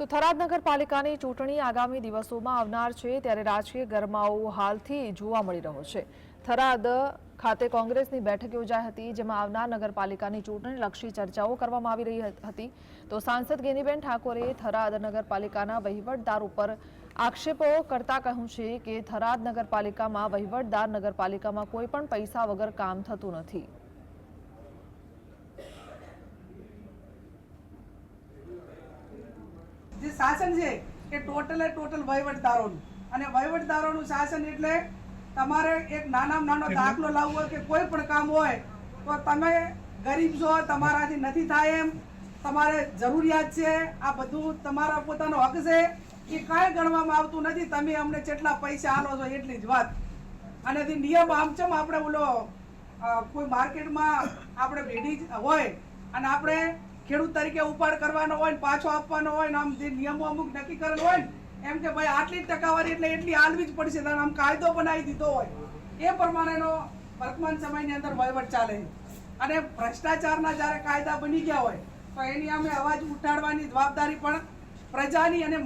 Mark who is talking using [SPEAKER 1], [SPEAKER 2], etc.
[SPEAKER 1] તો થરાદ નગરપાલિકાની ચૂંટણી આગામી દિવસોમાં આવનાર છે, ત્યારે રાજકીય ગરમાવો હાલથી જોવા મળી રહ્યો છે. થરાદ ખાતે કોંગ્રેસની બેઠક યોજાઈ હતી, જેમાં આવનાર નગરપાલિકાની ચૂંટણી લક્ષી ચર્ચાઓ કરવામાં આવી રહી હતી તો સાંસદ ગેનીબેન ઠાકોરે થરાદ નગરપાલિકાના વહીવટદાર ઉપર આક્ષેપો કરતા કહ્યું છે કે, થરાદ નગરપાલિકામાં વહીવટદાર નગરપાલિકામાં કોઈ પણ પૈસા વગર કામ થતું નથી.
[SPEAKER 2] શાસન છે એ ટોટલે ટોટલ વહીવટદારોનું અને વહીવટદારોનું શાસન એટલે તમારે એક નાનામાં નાનો દાખલો લાવવો હોય કે કોઈ પણ કામ હોય તો તમે ગરીબ છો તમારાથી નથી થાય એમ. તમારે જરૂરિયાત છે આ બધું તમારા પોતાનો હક છે. એ કાંઈ ગણવામાં આવતું નથી તમે અમને જેટલા પૈસા આલો છો એટલી જ વાત. અને જે નિયમ આમ ચમ આપણે ઓલો કોઈ માર્કેટમાં આપણે ભેડી હોય અને આપણે ખેડૂત તરીકે ઉપાડ કરવાનો હોય ને પાછો આપવાનો હોય ને આમ જે નિયમો અમુક નક્કી કરેલ હોય ને, એમ કે ભાઈ આટલી ટકાવારી એટલે એટલી આલવી જ પડશે અને આમ કાયદો બનાવી દીધો હોય. એ પ્રમાણેનો વર્તમાન સમયની અંદર વહીવટ ચાલે છે. અને ભ્રષ્ટાચારના જ્યારે કાયદા બની ગયા હોય, તો એની અમે અવાજ ઉઠાડવાની જવાબદારી પણ પ્રજાની અને